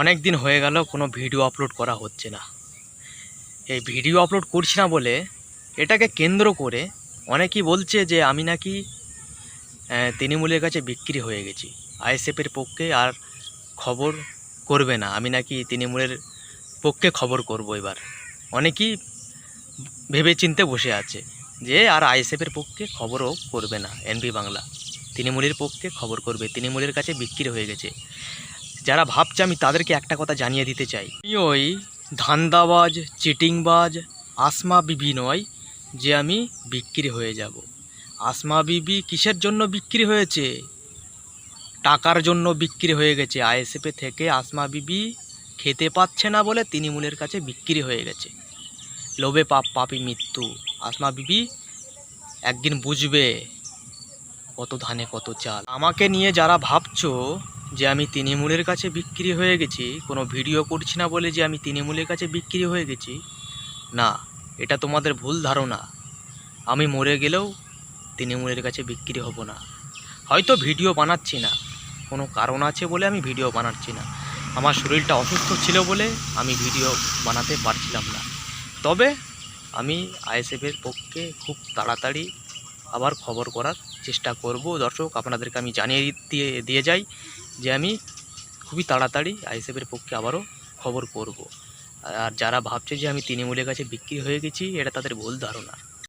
অনেক দিন হয়ে গেল, কোনো ভিডিও আপলোড করা হচ্ছে না। এই ভিডিও আপলোড করছি না বলে এটাকে কেন্দ্র করে অনেকেই বলছে যে আমি নাকি তৃণমূলের কাছে বিক্রি হয়ে গেছি আইএসএফের পক্ষে আর খবর করবে না, আমি নাকি তৃণমূলের পক্ষে খবর করব এবার। অনেকেই ভেবে চিনতে বসে আছে যে আর আইএসএফের পক্ষে খবরও করবে না এনপি বাংলা। তৃণমূলের পক্ষে খবর করবে, তৃণমূলের কাছে বিক্রি হয়ে গেছে। যারা ভাবছে আমি তাদেরকে একটা কথা জানিয়ে দিতে চাই। আমি ওই ধান্দাবাজ, চিটিংবাজ, আসমা বিবি নয় যে আমি বিক্রি হয়ে যাব। আসমা বিবি কিসের জন্য বিক্রি হয়েছে? টাকার জন্য বিক্রি হয়ে গেছে। আইএসএফে থেকে আসমা বিবি খেতে পাচ্ছে না বলে তৃণমূলের কাছে বিক্রি হয়ে গেছে। লোভে পাপ, পাপি মৃত্যু। আসমা বিবি একদিন বুঝবে কত ধানে কত চাল। আমাকে নিয়ে যারা ভাবছ যে আমি তৃণমূলের কাছে বিক্রি হয়ে গেছি, কোনো ভিডিও করছি না বলে যে আমি তৃণমূলের কাছে বিক্রি হয়ে গেছি? না, এটা তোমাদের ভুল ধারণা। আমি মরে গেলেও তৃণমূলের কাছে বিক্রি হব না। হয়তো ভিডিও বানাচ্ছি না। কোনো কারণ আছে বলে আমি ভিডিও বানাচ্ছি না। আমার শরীরটা অসুস্থ ছিল বলে আমি ভিডিও বানাতে পারছিলাম না। তবে আমি আইএসএফের পক্ষে খুব তাড়াতাড়ি আবার খবর করার চেষ্টা করব। দর্শক, আপনাদেরকে আমি জানিয়ে দিয়ে দিয়ে যাই যে আমি খুবই তাড়াতাড়ি আইএসএফের পক্ষে আবারও খবর করব। আর যারা ভাবছে যে আমি তৃণমূলের কাছে বিক্রি হয়ে গেছি, এটা তাদের ভুল ধারণা।